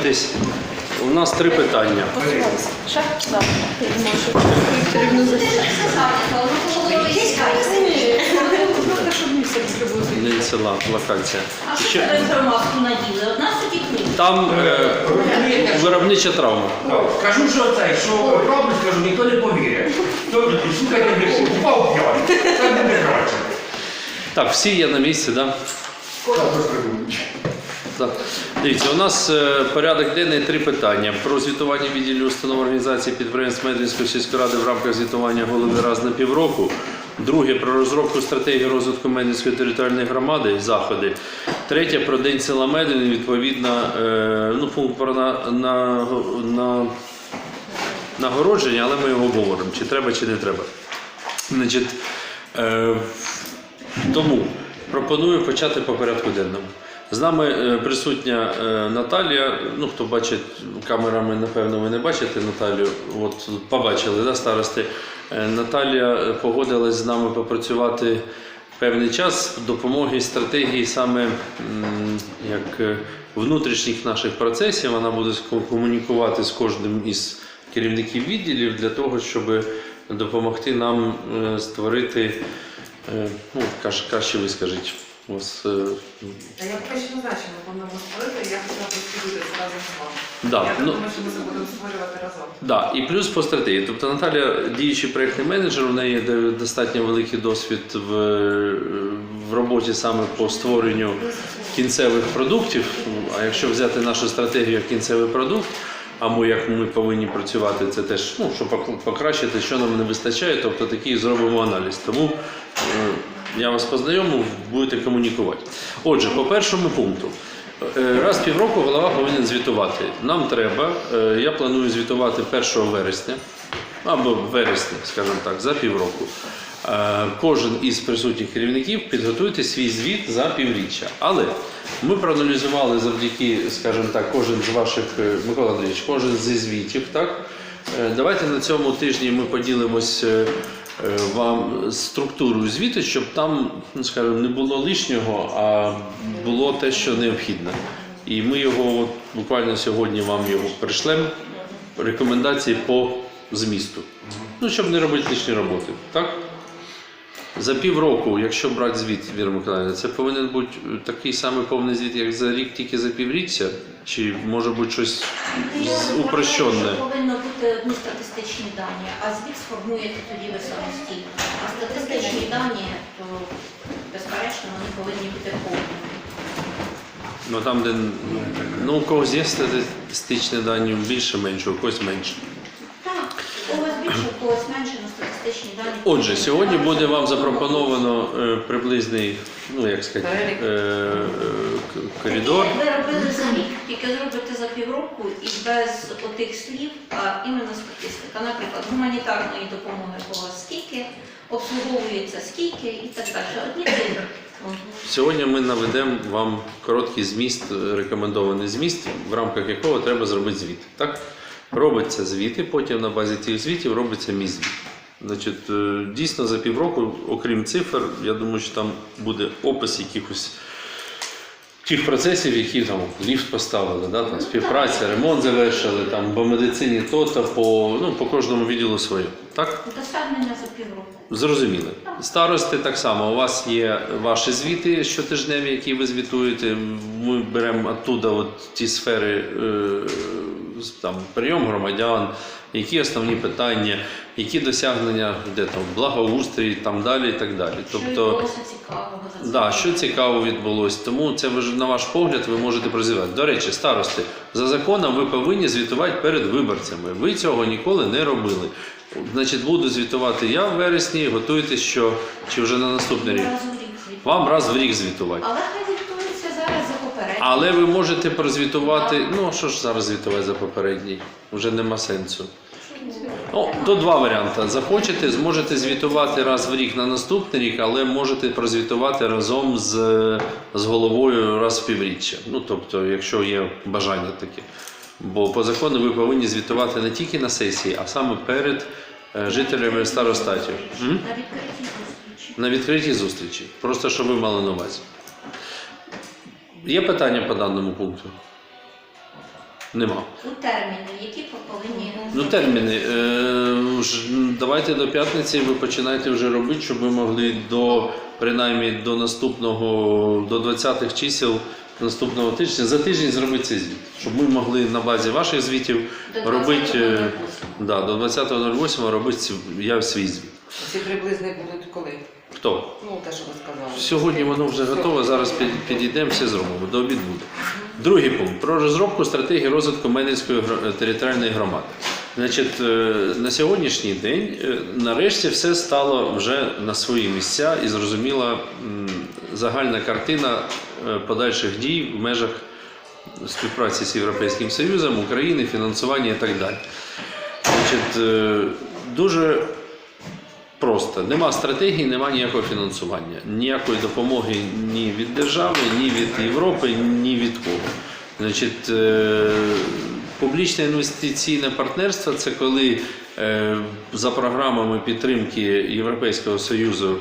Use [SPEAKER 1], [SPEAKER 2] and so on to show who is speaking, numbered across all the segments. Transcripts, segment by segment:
[SPEAKER 1] ознайомитись. У нас три питання. Не села, локація.
[SPEAKER 2] А що
[SPEAKER 1] Ще-
[SPEAKER 2] тебе про маску наділи? Одна собі книга.
[SPEAKER 1] Там е, виробнича травма.
[SPEAKER 3] Кажу, що це, що роблять, кажу, ніхто не повірить. Слухайте, не упав п'яний. Так не краще.
[SPEAKER 1] Так, всі є на місці, так? Дивіться, у нас е, порядок денний три питання. Про звітування відділів установ організації підприємств Медвінської сільської ради в рамках звітування голови раз на півроку. Друге про розробку стратегії розвитку Медвінської територіальної громади заходи. Третє про День села Медвін, відповідно, е, ну, про на, на, на, нагородження, але ми його говоримо, чи треба, чи не треба. Значить, е, тому пропоную почати по порядку денному. З нами е, присутня е, Наталія. Ну, хто бачить камерами, напевно, ви не бачите Наталію. От побачили, да, старости. Е, Наталія погодилась з нами попрацювати певний час допомоги стратегії саме як внутрішніх наших процесів. Вона буде комунікувати з кожним із керівників відділів для того, щоб допомогти нам створити. Ну, краще ви скажіть. Ось, е,
[SPEAKER 4] А я поки що не знаю, що ми плануємо створити, я хотіла розповідати разом з вами.
[SPEAKER 1] да,
[SPEAKER 4] я
[SPEAKER 1] ну,
[SPEAKER 4] думаю, що ми це будемо створювати разом.
[SPEAKER 1] да, і плюс по стратегії. Тобто Наталя діючий проєктний менеджер, у неї де- достатньо великий досвід в, е, в роботі саме по створенню кінцевих продуктів. А якщо взяти нашу стратегію як кінцевий продукт, а ми як ми повинні працювати, це теж ну, щоб пок- покращити, що нам не вистачає, тобто такий зробимо аналіз. Тому е, я вас познайомив, будете комунікувати. Отже, по першому пункту. Е, Раз півроку голова повинен звітувати. Нам треба, е, я планую звітувати 1 вересня або вересня, скажімо так, за півроку. Е, Кожен із присутніх керівників підготуйте свій звіт за півріччя. Але ми проаналізували завдяки, скажімо так, кожен з ваших Микола Андрійович, кожен зі звітів. Так давайте на цьому тижні ми поділимось вам структуру звіту, щоб там, ну, скажімо, не було лишнього, а було те, що необхідне. І ми його от, буквально сьогодні вам його пришлемо. Рекомендації по змісту. Ну, щоб не робити лишні роботи. Так? За півроку, якщо брати звіт, Віра Миколаївна, це повинен бути такий самий повний звіт, як за рік, тільки за півріччя? Чи може бути щось упрощене?
[SPEAKER 2] Повинно бути одні статистичні дані, а звіт сформуєте тоді ви самостійно. А статистичні дані, то безперечно, вони повинні бути повними.
[SPEAKER 1] Ну там, де ну, у когось є статистичні дані більше, менше, у когось менше.
[SPEAKER 2] Когось більше, у когось менше, але статистичні дані.
[SPEAKER 1] Отже, сьогодні буде вам запропоновано е, приблизний, ну як сказати, е, е, к- коридор.
[SPEAKER 2] Ви робили за рік, тільки зробите за півроку і без отих слів, а іменно статистика. Наприклад, гуманітарної допомоги у вас скільки, обслуговується скільки і так далі. Одні цифри.
[SPEAKER 1] Сьогодні ми наведемо вам короткий зміст, е, рекомендований зміст, в рамках якого треба зробити звіт. Так? Робиться звіт, і потім на базі цих звітів робиться мій звіт. Значить, е, дійсно за півроку, окрім цифр, я думаю, що там буде опис якихось тих процесів, які там ліфт поставили, да, там, співпраця, ремонт завершили, там, по медицині то-то, по, ну, по кожному відділу своє. Так?
[SPEAKER 2] Досягнення за півроку.
[SPEAKER 1] Зрозуміли. Старости так само. У вас є ваші звіти щотижневі, які ви звітуєте. Ми беремо оттуда от ті сфери е, там, прийом громадян, які основні питання, які досягнення, де там благоустрій, там далі і так далі.
[SPEAKER 2] Що
[SPEAKER 1] Тобто,
[SPEAKER 2] відбулося цікавого?
[SPEAKER 1] Да, що цікаво відбулось, тому це ви на ваш погляд ви можете прозвітувати. До речі, старости, за законом ви повинні звітувати перед виборцями. Ви цього ніколи не робили. Значить, буду звітувати я в вересні, готуйтесь, що чи вже на наступний рік. Вам раз в рік звітувати.
[SPEAKER 2] Але хай звітується зараз за попередньо.
[SPEAKER 1] Але ви можете прозвітувати. Ну а що ж зараз звітувати за попередній? Вже нема сенсу. Ну, то два варіанти. Захочете, зможете звітувати раз в рік на наступний рік, але можете прозвітувати разом з, з головою раз в півріччя. Ну, тобто, якщо є бажання таке. Бо по закону ви повинні звітувати не тільки на сесії, а саме перед е, жителями старостатів. М?
[SPEAKER 2] На відкритій зустрічі.
[SPEAKER 1] На відкритій зустрічі. Просто щоб ви мали на увазі. Є питання по даному пункту? Нема.
[SPEAKER 2] У терміни, які повинні
[SPEAKER 1] Ну, терміни. Е, ж, давайте до п'ятниці ви починаєте вже робити, щоб ми могли до принаймні до наступного, до 20-х чисел наступного тижня, за тиждень зробити цей звіт. Щоб ми могли на базі ваших звітів
[SPEAKER 2] До
[SPEAKER 1] робити е,
[SPEAKER 2] 20.08.
[SPEAKER 1] да, до 20.08 робити ці- я свій звіт.
[SPEAKER 4] Ці приблизні будуть коли?
[SPEAKER 1] Хто?
[SPEAKER 4] Ну, те, що ви сказали.
[SPEAKER 1] Сьогодні воно вже готове. Зараз підійдемо, все зробимо. До обід буде. Другий пункт про розробку стратегії розвитку Медицької територіальної громади. Значить, е, на сьогоднішній день е, нарешті все стало вже на свої місця і зрозуміла загальна картина е, подальших дій в межах співпраці з Європейським Союзом, України, фінансування і так далі. Значить, дуже Просто нема стратегії, нема ніякого фінансування, ніякої допомоги ні від держави, ні від Європи, ні від кого. Значить, е, публічне інвестиційне партнерство це коли е, за програмами підтримки Європейського Союзу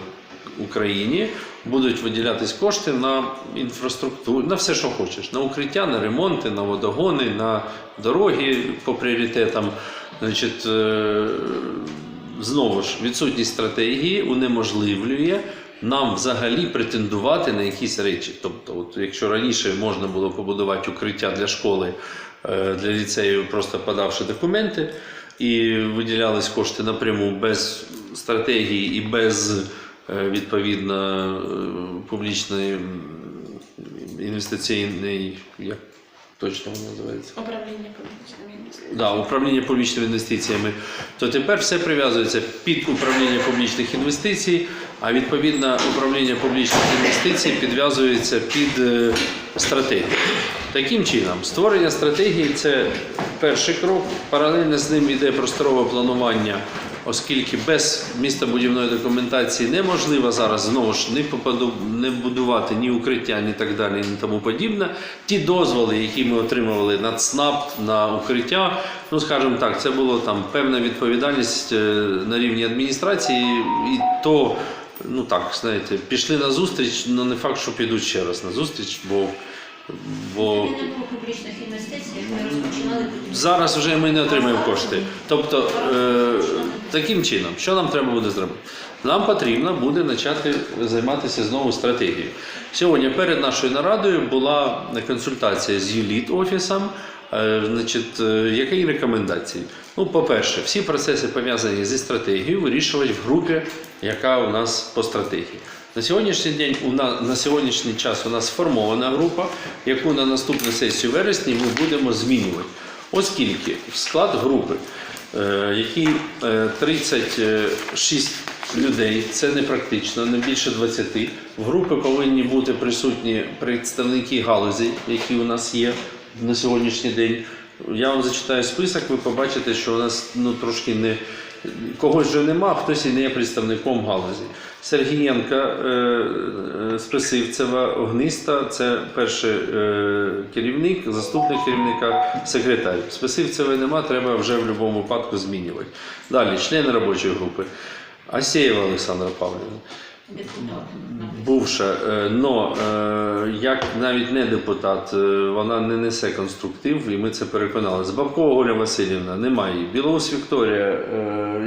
[SPEAKER 1] Україні будуть виділятись кошти на інфраструктуру, на все, що хочеш, на укриття, на ремонти, на водогони, на дороги по пріоритетам. Значить, е, знову ж відсутність стратегії унеможливлює нам взагалі претендувати на якісь речі. Тобто, от якщо раніше можна було побудувати укриття для школи, е, для ліцею, просто подавши документи, і виділялись кошти напряму без стратегії і без е, відповідно е, публічної інвестиційної, як точно воно називається?
[SPEAKER 5] Управління інвестиціями.
[SPEAKER 1] Да, управління публічними інвестиціями, то тепер все прив'язується під управління публічних інвестицій, а відповідно управління публічних інвестицій підв'язується під е, стратегію. Таким чином, створення стратегії це перший крок. Паралельно з ним йде просторове планування, оскільки без містобудівної документації неможливо зараз знову ж не попаду, не будувати ні укриття, ні так далі, ні тому подібне. Ті дозволи, які ми отримували на ЦНАП, на укриття, ну скажімо так, це було там певна відповідальність е, на рівні адміністрації, і то, ну так, знаєте, пішли на зустріч, але не факт, що підуть ще раз на зустріч, бо. бо...
[SPEAKER 2] Публічних інвестицій, ми розпочинали.
[SPEAKER 1] Зараз вже ми не отримаємо кошти. Тобто, е, таким чином, що нам треба буде зробити? Нам потрібно буде почати займатися знову стратегією. Сьогодні перед нашою нарадою була консультація з ЮЛІТ офісом. Е, Значить, е, які рекомендації? Ну, по-перше, всі процеси пов'язані зі стратегією вирішувати в групі, яка у нас по стратегії. На сьогоднішній день у нас на сьогоднішній час у нас сформована група, яку на наступну сесію вересні ми будемо змінювати. Оскільки склад групи, е, які е, 36 людей, це не практично, не більше 20. В групи повинні бути присутні представники галузі, які у нас є на сьогоднішній день. Я вам зачитаю список, ви побачите, що у нас ну, трошки не когось вже нема, хтось і не є представником галузі. Сергієнка, е, е, Списивцева, Огниста це перший е, керівник, заступник керівника, секретар. Списивцевої нема, треба вже в будь-якому випадку змінювати. Далі, члени робочої групи. Асєєва Олександра Павлівна. Бувша, е, но е, як навіть не депутат, е, вона не несе конструктив, і ми це переконали. Бабкова Оля Васильівна немає. Білоус Вікторія,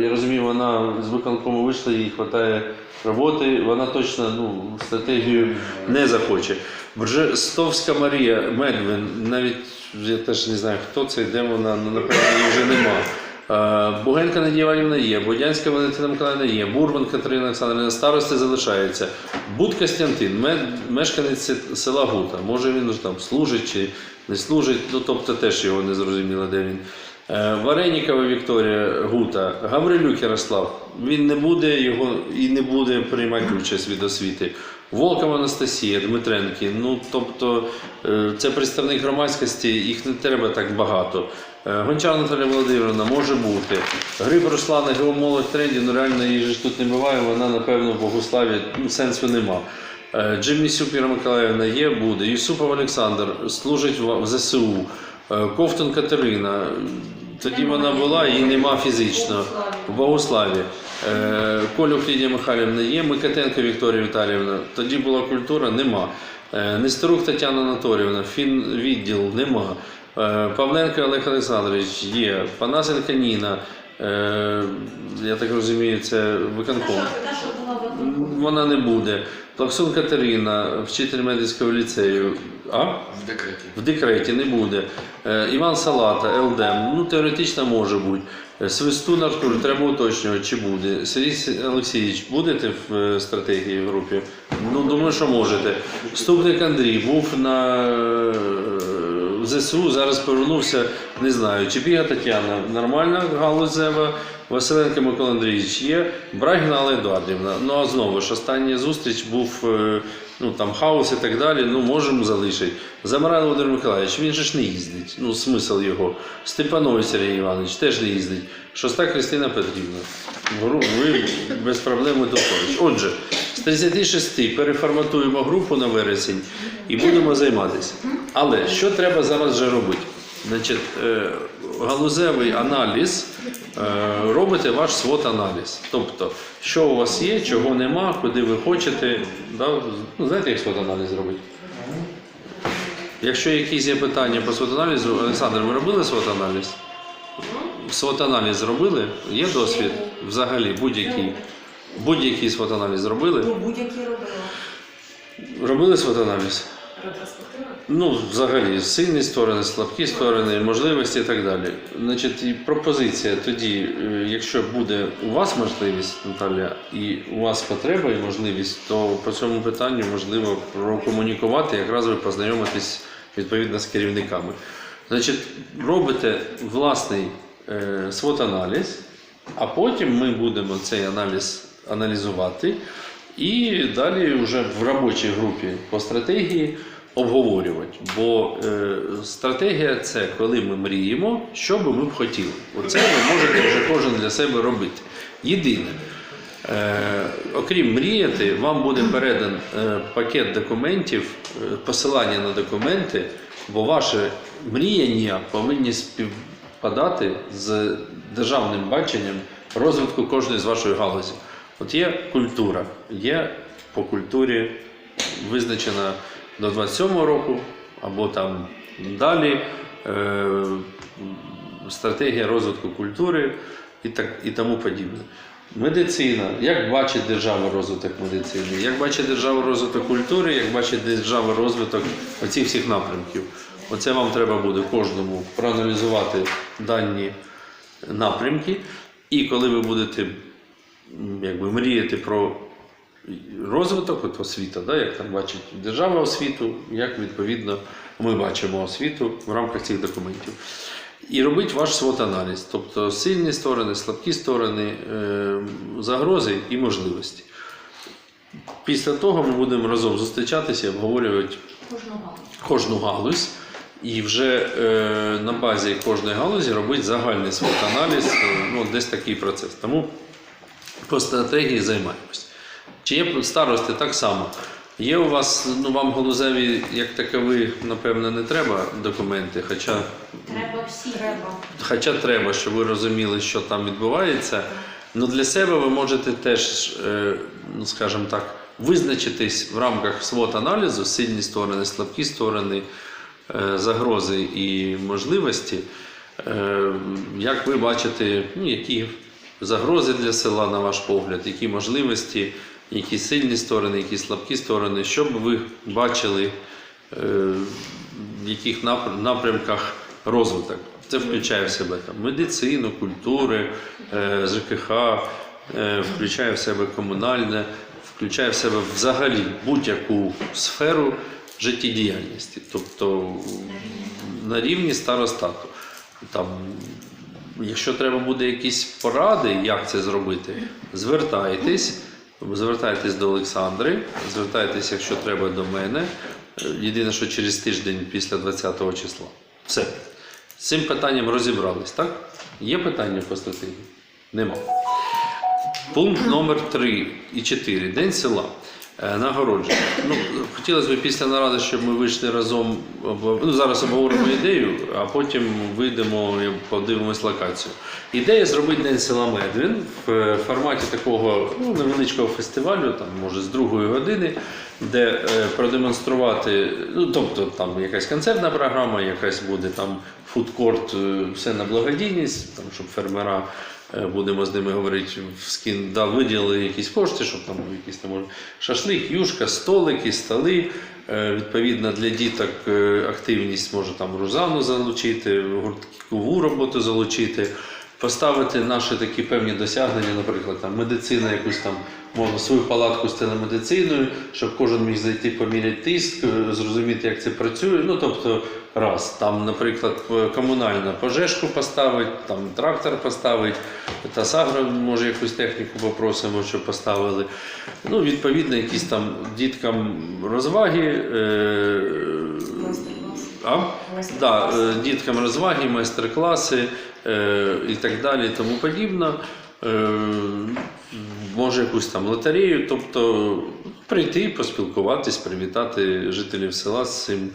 [SPEAKER 1] я розумію, вона з виконкому вийшла, їй вистачає роботи, вона точно ну, стратегію не захоче. Бржестовська Марія Медвин, навіть я теж не знаю, хто це, де вона, ну, напевно, вже немає. Е, Бугенка Надія Іванівна є, Бодянська Валентина Миколаївна є, Бурбан Катерина Олександрівна, старости залишаються. Буд Костянтин, мешканець села Гута. Може він там служить чи не служить, ну тобто теж його не зрозуміло, де він. Е, Варенікова Вікторія Гута, Гаврилюк Ярослав. Він не буде його і не буде приймати участь від освіти. Волкова Анастасія, Дмитренки. Ну тобто е, це представник громадськості, їх не треба так багато. Е, Гончар Наталя Володимировна може бути. Гриб Руслана Геомолодь тренді, ну реально її ж тут не буває, вона напевно в Богославі ну, сенсу нема. Е, Джимнісюк Іра Миколаївна є, буде. Юсупов Олександр служить в ЗСУ. Е, Ковтун Катерина. Тоді вона була, її нема фізично. В Богославі. Колюк Лідія Михайлівна є, Микитенко Вікторія Віталіївна. Тоді була культура, нема. Нестерук Тетяна Анатоліївна, фінвідділ нема. Е, Павленко Олег Олександрович є, Панасенка Ніна, е, я так розумію, це виконком. Вона не буде. Плаксун Катерина, вчитель медицького ліцею. А?
[SPEAKER 3] В декреті.
[SPEAKER 1] В декреті не буде. Е, Іван Салата, ЛДМ, ну теоретично може бути. Свистун Артур, треба уточнювати, чи буде. Сергій Олексійович, будете в стратегії в групі? Ну, думаю, що можете. Ступник Андрій був на в ЗСУ, зараз повернувся, не знаю. Чепіга Тетяна, нормальна галузева. Василенко Микола Андрійович є, Брагіна Алла Едуардівна. Ну а знову ж остання зустріч був е, ну там хаос і так далі. Ну можемо залишити. Замаран Володимир Миколаївич, він же ж не їздить. Ну, смисл його. Степанович Сергій Іванович теж не їздить. Шоста Христина Петрівна. Ви без проблем поруч. Отже, з 36 переформатуємо групу на вересень і будемо займатися. Але що треба зараз вже робити? Значить, е, галузевий аналіз е, робите ваш свот-аналіз. Тобто, що у вас є, чого нема, куди ви хочете. Да? Ну, знаєте, як свот-аналіз робити? Якщо якісь є питання по свот-аналізу, Олександр, ви робили свот-аналіз? Свот-аналіз зробили? Є досвід взагалі будь-який? Будь-який свот-аналіз зробили?
[SPEAKER 4] Ну, будь-які робила.
[SPEAKER 1] Робили свот-аналіз? Ну, взагалі, сильні сторони, слабкі сторони, можливості і так далі. Значить, і пропозиція тоді, е, якщо буде у вас можливість, Наталя, і у вас потреба і можливість, то по цьому питанню можливо прокомунікувати, якраз ви познайомитись відповідно з керівниками. Значить, робите власний е, свот-аналіз, а потім ми будемо цей аналіз аналізувати і далі вже в робочій групі по стратегії обговорювати. Бо е, стратегія це коли ми мріємо, що би ми б хотіли. Оце ви можете вже кожен для себе робити. Єдине, е, окрім мріяти, вам буде передан е, пакет документів, е, посилання на документи, бо ваше мріяння повинні співпадати з державним баченням розвитку кожної з вашої галузі. От є культура, є по культурі визначена до 27-го року, або там далі е, стратегія розвитку культури і, так, і тому подібне. Медицина. Як бачить держава розвиток медицини? Як бачить держава розвиток культури, як бачить держава розвиток оцих всіх напрямків? Оце вам треба буде кожному проаналізувати дані напрямки. І коли ви будете якби, мріяти про розвиток от освіта, да, як там бачить держава освіту, як відповідно ми бачимо освіту в рамках цих документів. І робить ваш свот-аналіз, тобто сильні сторони, слабкі сторони, е, загрози і можливості. Після того ми будемо разом зустрічатися і обговорювати кожну галузь. І вже е, на базі кожної галузі робити загальний свот-аналіз, е, ну, десь такий процес. Тому по стратегії займаємось. Чи є старости так само? Є у вас, ну вам галузеві, як такові, напевно, не треба документи, хоча,
[SPEAKER 2] Треба всі.
[SPEAKER 4] Треба.
[SPEAKER 1] хоча треба, щоб ви розуміли, що там відбувається. Ну для себе ви можете теж, е, ну скажімо так, визначитись в рамках свот аналізу сильні сторони, слабкі сторони, е, загрози і можливості. Е, Як ви бачите, ну, які загрози для села, на ваш погляд, які можливості, які сильні сторони, які слабкі сторони, що б ви бачили, е, в яких напрямках розвиток. Це включає в себе там, медицину, культури, е, ЖКХ, е, включає в себе комунальне, включає в себе взагалі будь-яку сферу життєдіяльності, тобто на рівні старостату. Там, якщо треба буде якісь поради, як це зробити, звертайтесь. Звертайтесь до Олександри, звертайтесь, якщо треба, до мене. Єдине, що через тиждень після 20 числа. Все. З цим питанням розібрались, так? Є питання по стратегії? Нема. Пункт номер 3 і 4. День села. Е, Нагородження. Ну, хотілося б після наради, щоб ми вийшли разом. Ну, зараз обговоримо ідею, а потім вийдемо і подивимось локацію. Ідея зробити День села Медвін в е, форматі такого ну, невеличкого фестивалю, там, може, з другої години, де е, продемонструвати, ну, тобто там якась концертна програма, якась буде там фудкорт, все на благодійність, там, щоб фермера Будемо з ними говорити, в скін да, виділили якісь кошти, щоб там якісь там може, шашлик, юшка, столики, столи. Е, Відповідно, для діток е, активність може там рузану залучити, гурткову роботу залучити, поставити наші такі певні досягнення, наприклад, там медицина, якусь там можна свою палатку з телемедициною, щоб кожен міг зайти поміряти тиск, е, зрозуміти, як це працює. Ну тобто, раз там, наприклад, комунальна пожежку поставить, там трактор поставить, та сагра може якусь техніку попросимо, щоб поставили. Ну, відповідно, якісь там діткам розваги. Е- а? Да, е, діткам розваги, майстер-класи е, і так далі, тому подібно. Е, може якусь там лотерею, тобто прийти, поспілкуватись, привітати жителів села з цим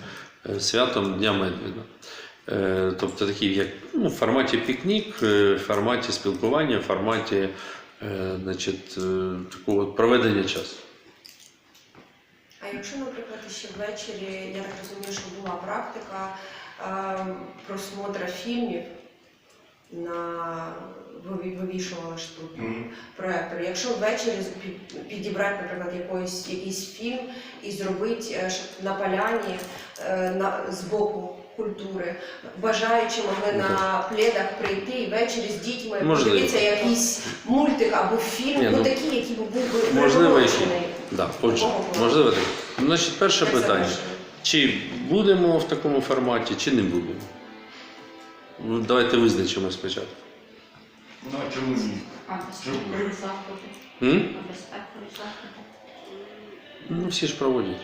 [SPEAKER 1] святом Дня Медведа. Е, Тобто такий як ну, в форматі пікнік, е, в форматі спілкування, в форматі е, значить, е, такого проведення часу.
[SPEAKER 6] А якщо, наприклад, ще ввечері, я так розумію, що була практика е, просмотра фільмів на вивішували ж тут проектор. Якщо ввечері підібрати, наприклад, якийсь, якийсь фільм і зробити е, на поляні е, на, з боку культури, бажаючи могли на пледах прийти і ввечері з дітьми
[SPEAKER 1] Можливо.
[SPEAKER 6] подивитися якийсь мультик або фільм,
[SPEAKER 1] Ні,
[SPEAKER 6] ну,
[SPEAKER 1] ну,
[SPEAKER 6] такий, який був би
[SPEAKER 1] які. Да, отже, можливо так. Значить, перше
[SPEAKER 6] Як
[SPEAKER 1] питання. Чи будемо в такому форматі, чи не будемо? Ну, давайте визначимо спочатку.
[SPEAKER 3] Ну, а чому ні?
[SPEAKER 2] А безпекові заходи.
[SPEAKER 1] М?
[SPEAKER 2] А безпекові заходи.
[SPEAKER 1] Ну, всі ж проводять.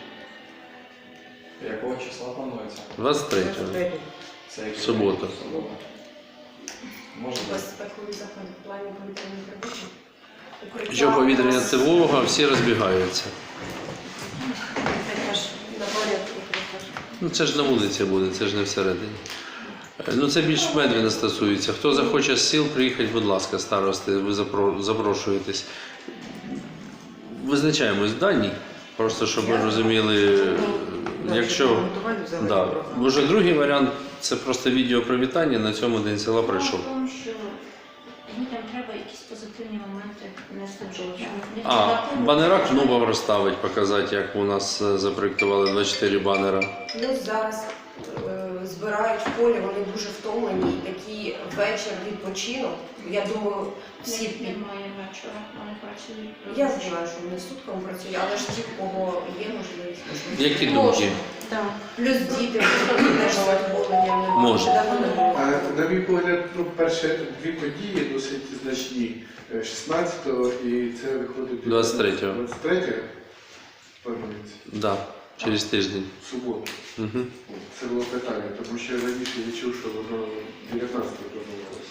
[SPEAKER 7] Якого числа планується?
[SPEAKER 1] 23-го.
[SPEAKER 7] Це який
[SPEAKER 1] Субота.
[SPEAKER 7] день? Субота. Може бути.
[SPEAKER 6] Безпекові заходи в плані повітряної тривоги. Укриття
[SPEAKER 1] Що повітряна тривога, всі розбігаються.
[SPEAKER 6] теж на порядку.
[SPEAKER 1] Ну, це ж на вулиці буде, це ж не всередині. Ну, це більш медвіна стосується. Хто захоче з сил, приїхати, будь ласка, старости, ви запро- запрошуєтесь. Визначаємось дані, просто щоб ви розуміли, е, якщо. Да. Вже другий варіант це просто відео привітання на цьому день села пройшов.
[SPEAKER 2] Справа в тому, що людям треба якісь позитивні моменти нести в життя.
[SPEAKER 1] А, банера Кнубов розставить, показати, як у нас е, запроектували 24 банера.
[SPEAKER 6] Плюс зараз збирають в полі, вони дуже втомлені, і такий вечір відпочинок. Я думаю, всі під.
[SPEAKER 2] Немає вечора, вони працюють.
[SPEAKER 6] Я знаю, що вони сутками працюють, але ж ті, в кого є можливість.
[SPEAKER 1] Які думки?
[SPEAKER 2] Так.
[SPEAKER 6] Плюс діти теж задоволення не було.
[SPEAKER 8] А, На мій погляд, ну, перше дві події досить значні. Е, 16-го і це виходить
[SPEAKER 1] 23-го.
[SPEAKER 8] 23-го планується.
[SPEAKER 1] Да, через тиждень.
[SPEAKER 8] В суботу.
[SPEAKER 1] Угу.
[SPEAKER 8] Це було питання, тому що я раніше я чув, що воно 19-го планувалося.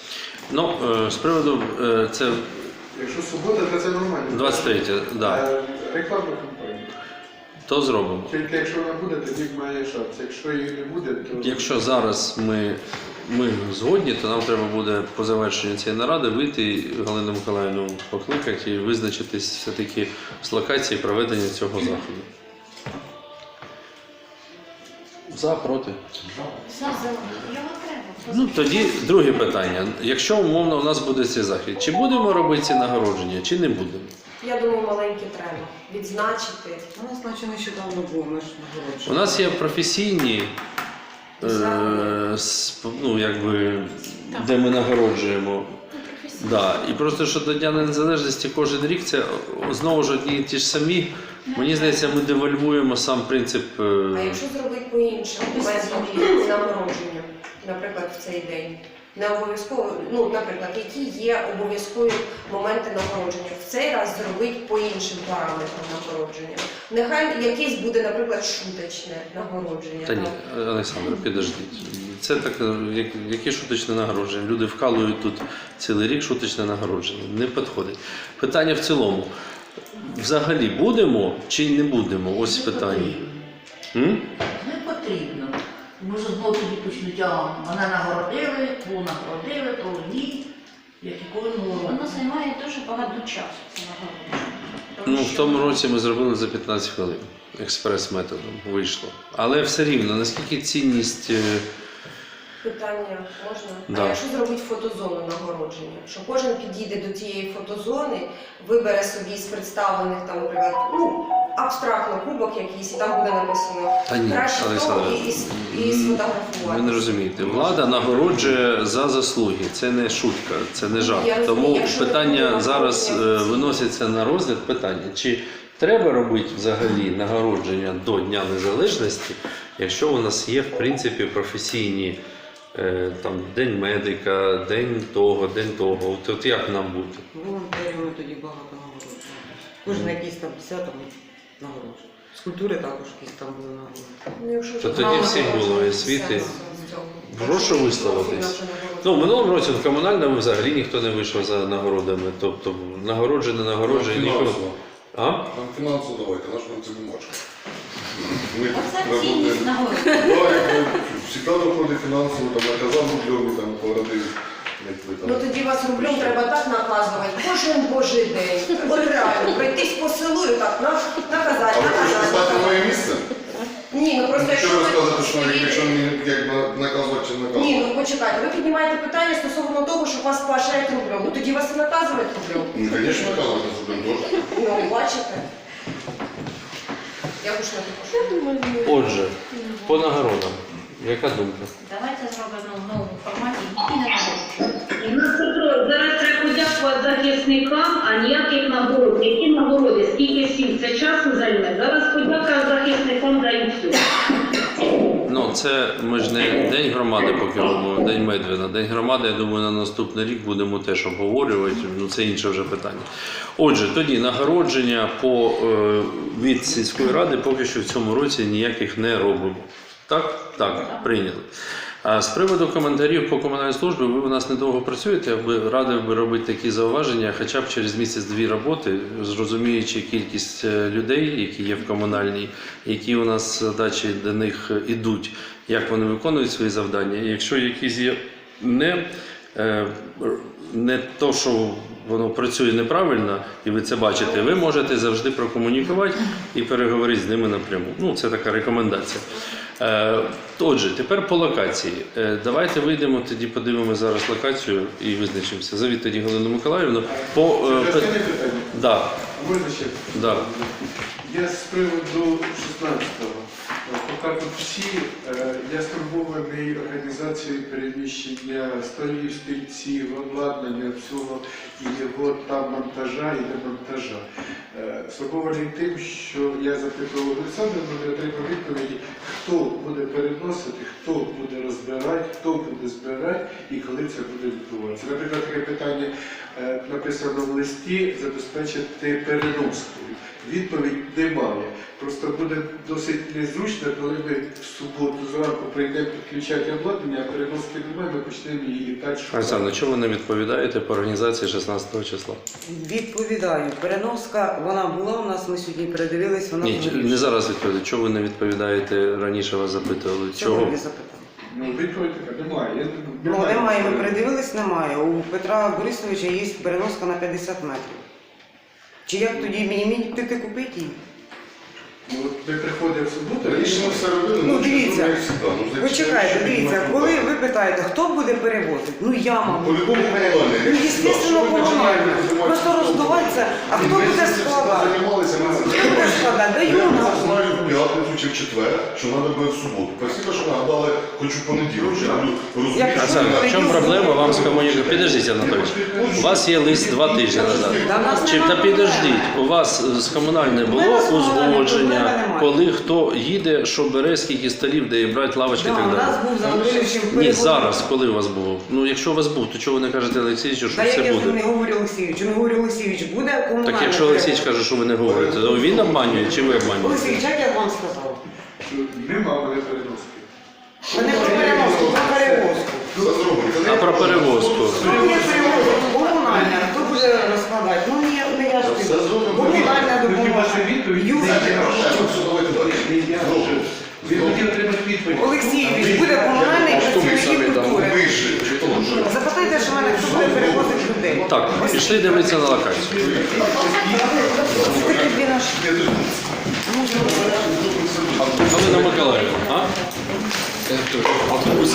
[SPEAKER 1] Ну, е, з приводу е, це
[SPEAKER 8] Якщо субота, то це нормально.
[SPEAKER 1] 23, да.
[SPEAKER 8] А Рекламна кампанія.
[SPEAKER 1] То зробимо.
[SPEAKER 8] Тільки якщо вона буде, тоді має шанс. Якщо її не буде, то
[SPEAKER 1] Якщо зараз ми, ми згодні, то нам треба буде по завершенню цієї наради вийти і Галину Миколаївну покликати і визначитись все-таки з локації проведення цього заходу. За, проти. Ну тоді друге питання. Якщо умовно у нас буде цей захід, чи будемо робити ці нагородження, чи не будемо?
[SPEAKER 6] Я думаю, маленьке треба відзначити.
[SPEAKER 4] У нас наче нещодавно було, ми ж
[SPEAKER 1] У нас є професійні, е, сп- ну, якби, де ми нагороджуємо. Да. І просто що до Дня Незалежності кожен рік це о, знову ж одні і ті ж самі. Мені здається, ми девальвуємо сам принцип. е,
[SPEAKER 6] А якщо зробити по-іншому, методом нагородження, наприклад, в цей день. Не обов'язково, ну, наприклад, які є обов'язкові моменти нагородження. В цей раз зробити по іншим параметрам нагородження. Нехай якесь буде, наприклад, шуточне нагородження.
[SPEAKER 1] Та ні. Олександр, підождіть. Це так, як, яке шуточне нагородження. Люди вкалують тут цілий рік шуточне нагородження. Не підходить. Питання в цілому. Взагалі будемо чи не будемо? Ось питання. М?
[SPEAKER 9] Не потрібно. Може знову тоді почнуть, а мене нагородили, ту нагородили, то ні. Як і кожного року.
[SPEAKER 2] Воно займає дуже багато часу, це нагородження.
[SPEAKER 1] Ну, в
[SPEAKER 2] що-
[SPEAKER 1] тому році ми зробили за 15 хвилин. Експрес-методом вийшло. Але все рівно, наскільки цінність. е,
[SPEAKER 6] Питання можна?
[SPEAKER 1] Да.
[SPEAKER 6] А якщо зробити фотозону нагородження, що кожен підійде до цієї фотозони, вибере собі з представлених там, наприклад, ну, абстрактно кубок якийсь, і там буде написано
[SPEAKER 1] Та ні,
[SPEAKER 6] краще того і, і, і сфотографувати.
[SPEAKER 1] Ви не розумієте, влада нагороджує за заслуги. Це не шутка, це не жарт.
[SPEAKER 6] розумію,
[SPEAKER 1] Тому питання зараз е, виноситься на розгляд питання, чи треба робити взагалі нагородження до Дня Незалежності, якщо у нас є в принципі професійні там день медика, день того, день того. От, от як нам бути?
[SPEAKER 10] Волонтерів ми тоді багато нагороджуємо. Кожен якийсь там 50 там нагороджує. З культури також якісь там були нагороджені.
[SPEAKER 6] Ну, вже
[SPEAKER 1] тоді всіх було, і
[SPEAKER 6] з.
[SPEAKER 1] Прошу висловитись. Ну, в минулому році в комунальному взагалі ніхто не вийшов за нагородами. Тобто нагороджений, нагороджений ніхто.
[SPEAKER 11] Фінансово.
[SPEAKER 1] А?
[SPEAKER 11] Нам фінансово давайте, наш нам це не може. Ми
[SPEAKER 2] Оце цінність нагороди.
[SPEAKER 11] Доходить фінансово, там наказав рубльові, там порадив,
[SPEAKER 6] Ну тоді вас рублем треба так наказувати, кожен божий день. От реально, пройтись по селу і так на- наказати,
[SPEAKER 11] ви хочете стати
[SPEAKER 6] наказати.
[SPEAKER 11] моє місце?
[SPEAKER 6] Ні, ну просто
[SPEAKER 11] Що ви розказуєте, що якщо мені як на- наказувати чи
[SPEAKER 6] Ні,
[SPEAKER 11] наказувати?
[SPEAKER 6] ну почекайте, ви піднімаєте питання стосовно того, що вас сплашають рублем. Ну тоді вас і наказують рублем.
[SPEAKER 11] Ну, звісно, наказувати з рублем теж.
[SPEAKER 6] Ну, бачите? Я уж не також.
[SPEAKER 1] Отже, по нагородам. Яка думка?
[SPEAKER 2] Давайте зробимо в новому форматі і нагороди.
[SPEAKER 12] У нас зараз треба подякувати захисникам, а ніяких нагород. Які нагороди, скільки сім, це часу займе. Зараз подяка захисникам за все.
[SPEAKER 1] Ну, це ми ж не День громади поки робимо, День Медвіна. День громади, я думаю, на наступний рік будемо теж обговорювати. Ну, це інше вже питання. Отже, тоді нагородження по, е, від сільської ради поки що в цьому році ніяких не робимо. Так? Так, прийняли. З приводу коментарів по комунальній службі, ви у нас недовго працюєте, я би радив би робити такі зауваження, хоча б через місяць-дві роботи, зрозуміючи кількість е, людей, які є в комунальній, які у нас задачі до них ідуть, як вони виконують свої завдання. Якщо якісь є не, е, не то, що воно працює неправильно, і ви це бачите, ви можете завжди прокомунікувати і переговорити з ними напряму. Ну, це така рекомендація. Е, Отже, тепер по локації. Е, Давайте вийдемо тоді, подивимося зараз локацію і визначимося. Завіть тоді Галину Миколаївну. По, е,
[SPEAKER 8] Це е...
[SPEAKER 1] да, да.
[SPEAKER 8] Я з приводу 16-го. Тут всі, е, я стурбований організацією переміщення столів, стільців, обладнання, всього і його там монтажа і демонтажа. Е, Стурбований тим, що я запитував Олександра, не отримав відповіді, хто буде переносити, хто буде розбирати, хто буде збирати і коли це буде відбуватися. Наприклад, таке питання е, написано в листі забезпечити переноскою. Відповідь немає. Просто буде досить незручно, коли ми в суботу зранку прийдемо підключати обладнання, а переноски немає, ми почнемо її так шукати.
[SPEAKER 1] Чому ви не відповідаєте по організації 16 числа?
[SPEAKER 10] Відповідаю, переноска, вона була у нас, ми сьогодні передивились, вона
[SPEAKER 1] Ні, не зараз відповідати. Чого ви не відповідаєте? Раніше вас запитували. Чого?
[SPEAKER 10] Сьогодні запитав.
[SPEAKER 8] Ну, відповідь така немає. Я,
[SPEAKER 10] Ну, немає, ми передивились, немає. У Петра Борисовича є переноска на 50 метрів. Чи як тоді мені мені піти купити її?
[SPEAKER 8] Ну, от приходимо в суботу.
[SPEAKER 11] Раніше ми все робили,
[SPEAKER 10] Ну,
[SPEAKER 11] чи
[SPEAKER 10] дивіться.
[SPEAKER 11] Ну,
[SPEAKER 10] Ви
[SPEAKER 11] зачем
[SPEAKER 10] чекайте, дивіться, коли ви питаєте, хто буде перевозити? Ну я,
[SPEAKER 11] По-любому
[SPEAKER 10] буду Ну, звісно,
[SPEAKER 11] Що ви
[SPEAKER 10] комунальний.
[SPEAKER 11] починаєте називати
[SPEAKER 10] Просто роздуватися, а хто буде складати?
[SPEAKER 11] займалися, ми
[SPEAKER 10] Хто буде складати? Да
[SPEAKER 11] Я
[SPEAKER 10] Юна.
[SPEAKER 11] знаю в п'ятницю чи в четвер, що треба буде в суботу. Спасибо, що нагадали, хоч у понеділок. Я розумієш,
[SPEAKER 10] Як
[SPEAKER 11] що
[SPEAKER 1] Оксана, в чому проблема вам з комунікацією? Підождіть, Анатолій. У вас є лист два тижні назад.
[SPEAKER 10] В
[SPEAKER 1] Чи та підождіть, у вас з комунальним було узгодження,
[SPEAKER 10] немає.
[SPEAKER 1] коли хто їде, що бере, скільки столів, де брати лавочки і
[SPEAKER 10] Да,
[SPEAKER 1] так
[SPEAKER 10] у нас
[SPEAKER 1] далі?
[SPEAKER 10] був за Анатолійовичем
[SPEAKER 1] Ні, зараз, коли у вас було? Ну, якщо у вас був, то чого ви не кажете Олексійовичу, що
[SPEAKER 10] Та як
[SPEAKER 1] все
[SPEAKER 10] я з ним
[SPEAKER 1] буде?
[SPEAKER 10] не говорю Олексійовичу, не говорю Олексійович, буде комунальне.
[SPEAKER 1] Так якщо Олексійович каже, що ви не говорите, то він обманює чи ви обманюєте?
[SPEAKER 10] Олексійович, як я вам сказав?
[SPEAKER 8] Нема мене переноски.
[SPEAKER 10] Ми не про перевозку, про перевозку.
[SPEAKER 11] Це. Це
[SPEAKER 1] А про перевозку?
[SPEAKER 10] Хто буде перевозити? Комунальне, хто буде розкладати? Ну, ні,
[SPEAKER 11] Все зробимо.
[SPEAKER 10] комунальна допомога.
[SPEAKER 8] Він хотів отримати відповідь.
[SPEAKER 10] Олексійович, буде комунальний працівник культури. Запитайте, що мене хто буде перевозити людей.
[SPEAKER 1] Так, пішли дивитися на локацію.
[SPEAKER 10] Це такі дві наші.
[SPEAKER 11] Я тут
[SPEAKER 1] Галина Миколаївна, а?